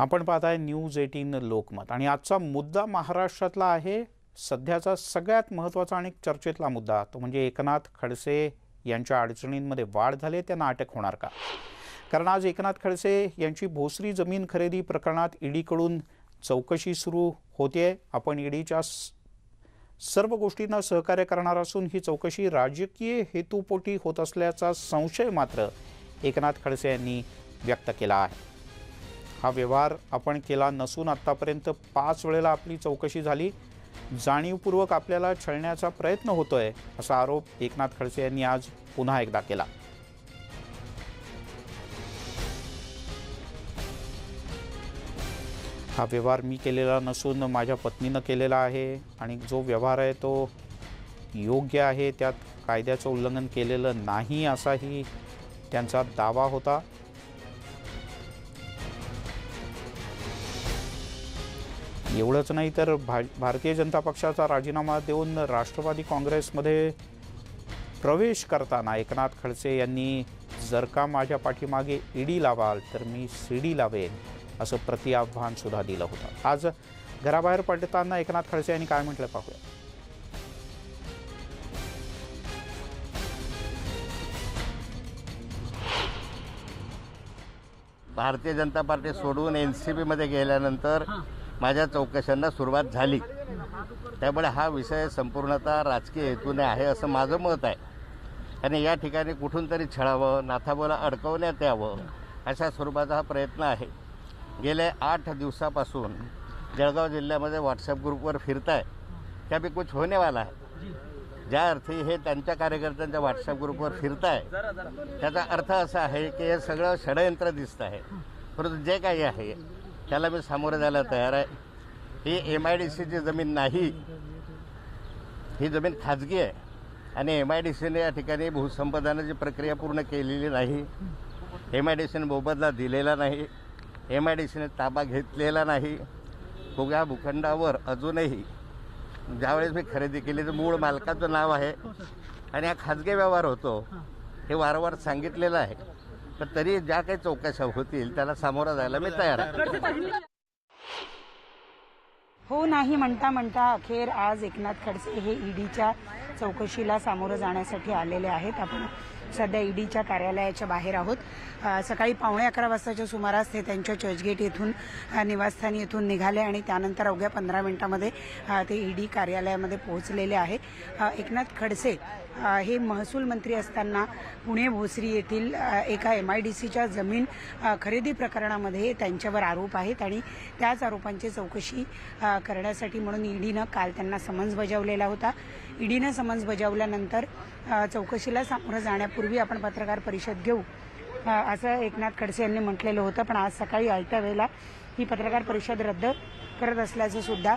आपण पाहत आहे न्यूज एटीन लोकमत. आणि आजचा मुद्दा महाराष्ट्रातला आहे सध्याचा सगळ्यात महत्त्वाचा आणि चर्चेतला मुद्दा तो म्हणजे एकनाथ खडसे यांच्या अडचणींमध्ये वाढ झाली त्यांना अटक होणार का? कारण आज एकनाथ खडसे यांची भोसरी जमीन खरेदी प्रकरणात ईडीकडून चौकशी सुरू होते आपण ईडीच्या सर्व गोष्टींना सहकार्य करणार असून ही चौकशी राजकीय हेतूपोटी होत असल्याचा संशय मात्र एकनाथ खडसे यांनी व्यक्त केला आहे. हा व्यवहार आपण केला नसून आत्तापर्यंत पाच वेळेला आपली चौकशी झाली. जाणीवपूर्वक आपल्याला छळण्याचा प्रयत्न होतोय असा आरोप एकनाथ खडसे यांनी आज पुन्हा एकदा केला. हा व्यवहार मी केलेला नसून माझ्या पत्नीनं केलेला आहे आणि जो व्यवहार आहे तो योग्य आहे त्यात कायद्याचं उल्लंघन केलेलं नाही असाही त्यांचा दावा होता. एवढंच नाही तर भा भारतीय जनता पक्षाचा राजीनामा देऊन राष्ट्रवादी काँग्रेसमध्ये प्रवेश करताना एकनाथ खडसे यांनी जर का माझ्या पाठीमागे ईडी लावाल तर मी सीडी लावेन असं प्रतिआव्हान सुद्धा दिलं होतं. आज घराबाहेर पडताना एकनाथ खडसे यांनी काय म्हटलं पाहूया. भारतीय जनता पार्टी सोडून एन सी बीमध्ये गेल्यानंतर माझ्या चौकशांना सुरुवात झाली. त्यामुळे हा विषय संपूर्णतः राजकीय हेतूने आहे असं माझं मत आहे. आणि या ठिकाणी कुठून तरी छळावं नाथाबोला अडकवण्यात यावं अशा स्वरूपाचा हा प्रयत्न आहे. गेले आठ दिवसापासून जळगाव जिल्ह्यामध्ये व्हॉट्सअप ग्रुपवर फिरताय. त्या बी कुछ होणेवाला आहे. ज्या अर्थी हे त्यांच्या कार्यकर्त्यांच्या व्हॉट्सअप ग्रुपवर फिरताय त्याचा अर्थ असा आहे की हे सगळं षडयंत्र दिसतं आहे. परंतु जे काही आहे त्याला मी सामोरं जायला तयार आहे. ही एम आय डी सीची जमीन नाही. ही जमीन खाजगी आहे. आणि एम आय डी सीने या ठिकाणी भूसंपादनाची प्रक्रिया पूर्ण केलेली नाही एम आय डी सीने मोबदला दिलेला नाही एम आय डी सीने ताबा घेतलेला नाही. उग्या भूखंडावर अजूनही ज्यावेळेस मी खरेदी केली तर मूळ मालकाचं नाव आहे. आणि हा खाजगी व्यवहार होतो. हे वारंवार सांगितलेलं आहे. पण तरी ज्या काही चौकशा होतील त्याला सामोरं जायला मी तयार आहे. हो नाही म्हणता म्हणता अखेर आज एकनाथ खडसे हे ईडीच्या चौकशीला सामोरं जाण्यासाठी आलेले आहेत. आपण सध्या ईडीच्या कार्यालयाच्या बाहेर आहोत. सकाळी पावणे अकरा वाजताच्या सुमारास ते त्यांच्या चर्चगेट येथून निवासस्थानी येथून निघाले आणि त्यानंतर अवघ्या पंधरा मिनिटांमध्ये ते ईडी कार्यालयामध्ये पोहोचलेले आहे एकनाथ खडसे हे महसूल मंत्री असताना पुणे भोसरी येथील एका एम आय डी सीच्या जमीन खरेदी प्रकरणामध्ये त्यांच्यावर आरोप आहेत आणि त्याच आरोपांची चौकशी करण्यासाठी म्हणून ईडीनं काल त्यांना समन्स बजावलेला होता. ईडीनं समन्स बजावल्यानंतर चौकशीला सामोरं जाण्यापूर्वी आपण पत्रकार परिषद घेऊ असं एकनाथ खडसे यांनी म्हटलेलं होतं. पण आज सकाळी आयत्या वेळेला ही पत्रकार परिषद रद्द करत असल्याचं सुद्धा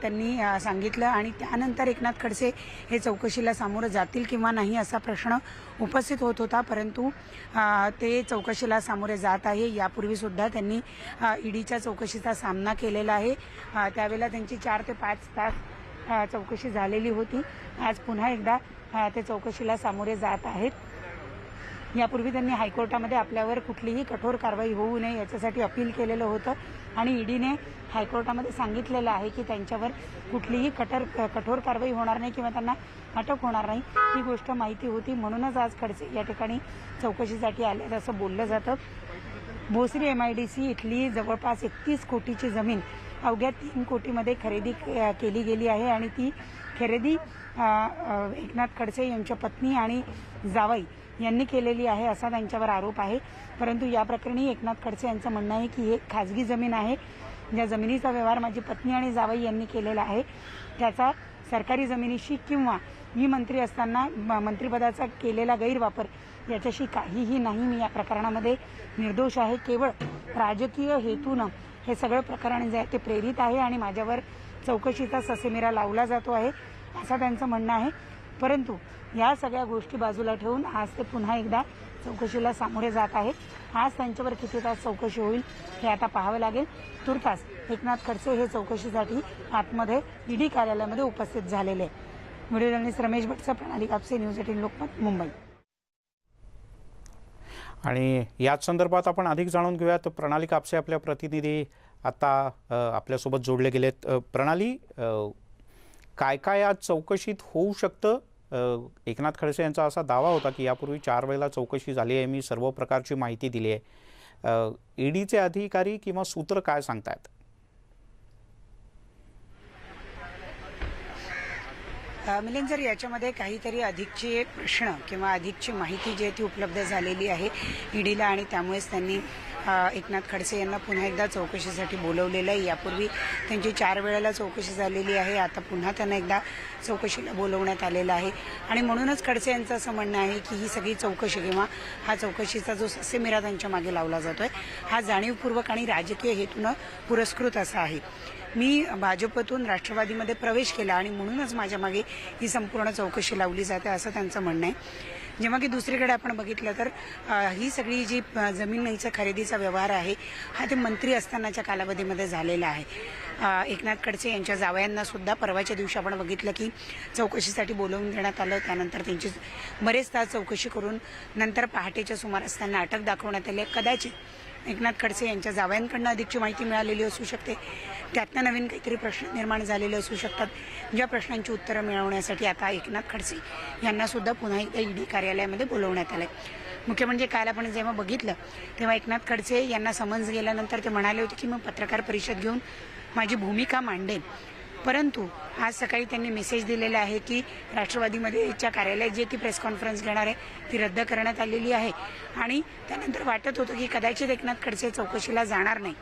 त्यांनी सांगितलं आणि त्यानंतर एकनाथ खडसे हे चौकशीला सामोरं जातील किंवा नाही असा प्रश्न उपस्थित होत होता. परंतु ते चौकशीला सामोरे जात आहे. यापूर्वी सुद्धा त्यांनी ईडीच्या चौकशीचा सामना केलेला आहे. त्यावेळेला त्यांची चार ते पाच तास चौकशी झालेली होती. आज पुन्हा एकदा ते चौकशीला सामोरे जात आहेत. यापूर्वी त्यांनी हायकोर्टामध्ये आपल्यावर कुठलीही कठोर कारवाई होऊ नये याच्यासाठी अपील केलेलं होतं. आणि ईडीने हायकोर्टामध्ये सांगितलेलं आहे की त्यांच्यावर कुठलीही कठोर कठोर कारवाई होणार नाही किंवा त्यांना अटक होणार नाही. ही गोष्ट माहिती होती. म्हणूनच आज खडसे या ठिकाणी चौकशीसाठी आले असं बोललं जातं. Bhosari M I D C इथली जवळपास एकतीस कोटीची जमीन अवघ्या तीन कोटीमध्ये खरेदी केली गेली आहे आणि ती खरेदी एकनाथ खडसे यांच्या पत्नी आणि जावई यांनी केलेली आहे असा त्यांच्यावर आरोप आहे. परंतु या प्रकरणी एकनाथ खडसे यांचं म्हणणं आहे की हे खाजगी जमीन आहे. ज्या जमिनीचा व्यवहार माझी पत्नी आणि जावई यांनी केलेला आहे त्याचा सरकारी जमिनीशी किंवा मी मंत्री असताना म- मंत्रिपदाचा केलेला गैरवापर याच्याशी काहीही नाही. मी या प्रकरणामध्ये निर्दोष आहे. केवळ राजकीय हेतूनं हे सगळं प्रकरण जे आहे ते प्रेरित आहे आणि माझ्यावर चौकशीचा ससेमिरा लावला जातो आहे असं त्यांचं म्हणणं आहे. परंतु या सगळ्या गोष्टी बाजूला ठेवून आज ते पुन्हा एकदा चौकशीला सामोरे जात आहे आज त्यांच्यावर किती तास चौकशी होईल हे आता पाहावं लागेल. तुर्तास एकनाथ खडसे हे चौकशीसाठी आतमध्ये ईडी कार्यालयामध्ये उपस्थित झालेले आहे व्हिडिओ जर्नलिस्ट रमेश भटचा प्रणाली कापसे न्यूज एटीन लोकमत मुंबई. आणि याच संदर्भात आपण अधिक जाणून घेऊयात. प्रणाली कापसे आपल्या प्रतिनिधी आता आपल्यासोबत जोडले गेलेत. प्रणाली काय काय आज चौकशीत होऊ शकतं? एकनाथ खडसे यांचा असा दावा होता की यापूर्वी चार वेळेला चौकशी झाली आहे. मी सर्व प्रकारची माहिती दिली आहे. ईडीचे अधिकारी किंवा सूत्र काय सांगतायत? मिलिंद जर याच्यामध्ये काहीतरी अधिकचे प्रश्न किंवा अधिकची माहिती जी आहे ती उपलब्ध झालेली आहे ईडीला आणि त्यामुळेच त्यांनी एकनाथ खडसे यांना पुन्हा एकदा चौकशीसाठी बोलवलेलं आहे. यापूर्वी त्यांची चार वेळेला चौकशी झालेली आहे. आता पुन्हा त्यांना एकदा चौकशीला बोलवण्यात आलेलं आहे. आणि म्हणूनच खडसे यांचं असं म्हणणं आहे की ही सगळी चौकशी किंवा हा चौकशीचा जो ससेमिरा त्यांच्या मागे लावला जातोय हा जाणीवपूर्वक आणि राजकीय हेतूनं पुरस्कृत असा आहे. मी भाजपतून राष्ट्रवादीमध्ये प्रवेश केला आणि म्हणूनच माझ्या मागे ही संपूर्ण चौकशी लावली जाते असं त्यांचं म्हणणं आहे. जेव्हा की दुसरीकडे आपण बघितलं तर ही सगळी जी अ, जमिनीचा खरेदीचा व्यवहार आहे हा ते मंत्री असतानाच्या कालावधीमध्ये झालेला आहे. एकनाथ खडसे यांच्या जावयांना सुद्धा परवाच्या दिवशी आपण बघितलं की चौकशीसाठी बोलवून देण्यात आलं. त्यानंतर त्यांची बरेच तास चौकशी करून नंतर पहाटेच्या सुमारास त्यांना अटक दाखवण्यात आली. कदाचित एकनाथ खडसे यांच्या जावयांकडनं अधिकची माहिती मिळालेली असू शकते. त्यातनं नवीन काहीतरी प्रश्न निर्माण झालेले असू शकतात. ज्या प्रश्नांची उत्तरं मिळवण्यासाठी आता एकनाथ खडसे यांना सुद्धा पुन्हा एकदा ईडी कार्यालयामध्ये बोलवण्यात आलंय. मुख्य म्हणजे काल आपण जेव्हा बघितलं तेव्हा एकनाथ खडसे यांना समन्स गेल्यानंतर ते म्हणाले होते की मी पत्रकार परिषद घेऊन माझी भूमिका मांडेन. परंतु आज सकाळी त्यांनी मेसेज दिलेला आहे की राष्ट्रवादीमध्येच्या कार्यालयात जे ती प्रेस कॉन्फरन्स घेणार आहे ती रद्द करण्यात आलेली आहे. आणि त्यानंतर वाटत होतं की कदाचित एकनाथ खडसे चौकशीला जाणार नाही.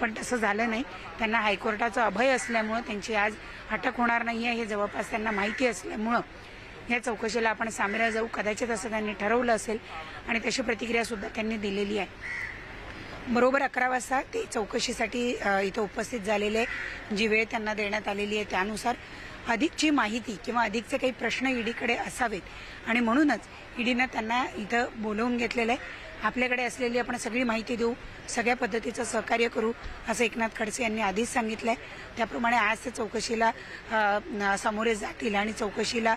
पण तसं झालं नाही. त्यांना हायकोर्टाचं अभय असल्यामुळं त्यांची आज अटक होणार नाही आहे हे जवळपास त्यांना माहिती असल्यामुळं या चौकशीला आपण सामिरा जाऊ. कदाचित असं त्यांनी ठरवलं असेल आणि तशी प्रतिक्रियासुद्धा त्यांनी दिलेली आहे. बरोबर अकरा वाजता ते चौकशीसाठी इथं उपस्थित झालेले जी वेळ त्यांना देण्यात आलेली आहे त्यानुसार अधिकची माहिती किंवा अधिकचे काही प्रश्न ईडीकडे असावेत. आणि म्हणूनच ईडीनं त्यांना इथं बोलवून घेतलेलं आहे. आपल्याकडे असलेली आपण सगळी माहिती देऊ सगळ्या पद्धतीचं सहकार्य करू असं एकनाथ खडसे यांनी आधीच सांगितलंय. त्याप्रमाणे आज ते चौकशीला सामोरे जातील आणि चौकशीला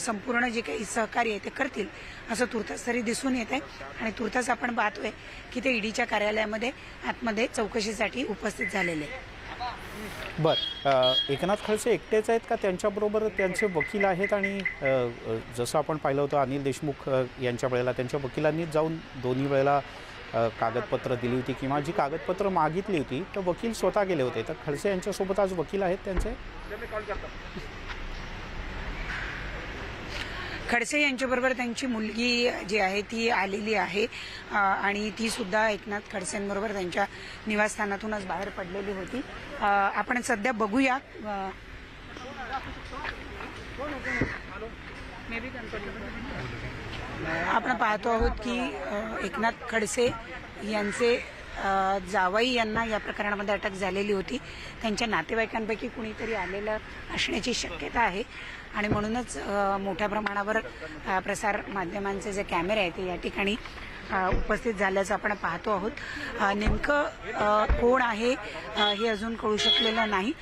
संपूर्ण जे काही सहकार्य आहे ते करतील असं तुर्तास तरी दिसून येत आहे आणि तुर्तास आपण पाहतोय की ते ईडीच्या कार्यालयामध्ये आतमध्ये चौकशीसाठी उपस्थित झालेले आहे बर एकनाथ खडसे एकटेच आहेत का? त्यांच्याबरोबर त्यांचे वकील आहेत आणि जसं आपण पाहिलं होतं अनिल देशमुख यांच्या वेळेला त्यांच्या वकिलांनीच जाऊन दोन्ही वेळेला कागदपत्र दिली होती किंवा जी कागदपत्र मागितली होती तर वकील स्वतः गेले होते. तर खडसे यांच्यासोबत आज वकील आहेत त्यांचे? खडसे यांच्याबरोबर त्यांची मुलगी जी आहे ती आलेली आहे. आणि ती सुद्धा एकनाथ खडसेंबरोबर त्यांच्या निवासस्थानातूनच बाहेर पडलेली होती. आपण सध्या बघूया. आपण पाहतो आहोत की एकनाथ खडसे यांचे जावई यांना या प्रकरणामध्ये अटक झालेली होती. त्यांच्या नातेवाईकांपैकी कुणीतरी आलेलं असण्याची शक्यता आहे. आणि म्हणूनच मोठ्या प्रमाणावर प्रसार माध्यमांचे जे कॅमेरे आहेत ते या ठिकाणी उपस्थित झाल्याचं आपण पाहतो आहोत. नेमकं कोण आहे हे अजून कळू शकलेलं नाही.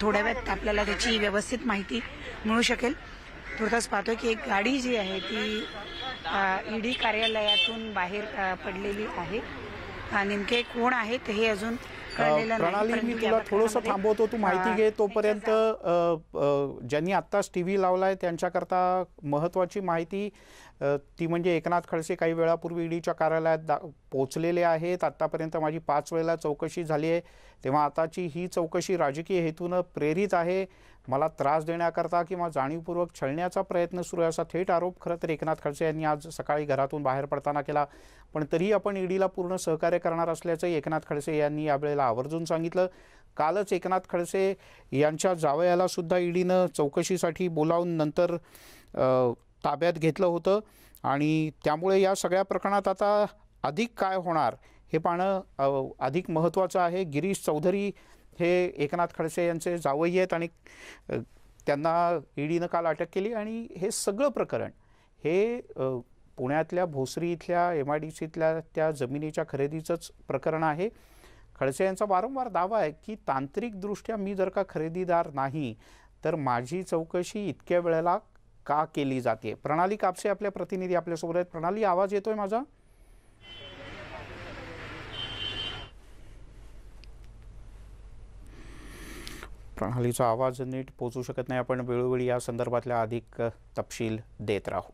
थोड्या वेळात आपल्याला त्याची व्यवस्थित माहिती मिळू शकेल. तुर्तास पाहतोय की एक गाडी जी आहे ती ईडी कार्यालयातून बाहेर पडलेली आहे. नेमके कोण आहेत हे अजून प्रणाली मी तुला थोडंसं थांबवतो तू माहिती घे तोपर्यंत ज्यांनी आत्ताच टी व्ही लावलाय त्यांच्याकरता महत्त्वाची माहिती ती म्हणजे एकनाथ खडसे काही वेळापूर्वी ईडीच्या कार्यालयात दा पोचलेले आहेत. आत्तापर्यंत माझी पाच वेळेला चौकशी झाली आहे. तेव्हा आताची ही चौकशी राजकीय हेतूनं प्रेरित आहे. मला त्रास देण्याकरता किंवा जाणीवपूर्वक छळण्याचा प्रयत्न सुरू आहे असा थेट आरोप खरं तर एकनाथ खडसे यांनी आज सकाळी घरातून बाहेर पडताना केला. पण तरीही आपण ईडीला पूर्ण सहकार्य करणार असल्याचंही एकनाथ खडसे यांनी यावेळेला आवर्जून सांगितलं. कालच एकनाथ खडसे यांच्या जावयाला सुद्धा ईडीनं चौकशीसाठी बोलावून नंतर ताब्यात घेतलं होतं. आणि त्यामुळे या सगळ्या प्रकरणात आता अधिक काय होणार हे पाहणं अधिक महत्त्वाचं आहे. गिरीश चौधरी हे एकनाथ खडसे यांचे जावई आहेत आणि त्यांना ईडीनं काल अटक केली आणि हे सगळं प्रकरण हे पुण्यातल्या भोसरी इथल्या एम आय डी सीतल्या त्या जमिनीच्या खरेदीचंच प्रकरण आहे. खडसे यांचा वारंवार दावा आहे की तांत्रिकदृष्ट्या मी जर का खरेदीदार नाही तर माझी चौकशी इतक्या वेळेला का केली जाते? प्रणाली कापसे आपल्या प्रतिनिधी आपल्यासोबत आहेत. प्रणाली आवाज येतोय माझा? प्रणालीचा आवाज नीट पोचू शकत नाही. आपण वेळोवेळी या संदर्भातल्या अधिक तपशील देत राहू.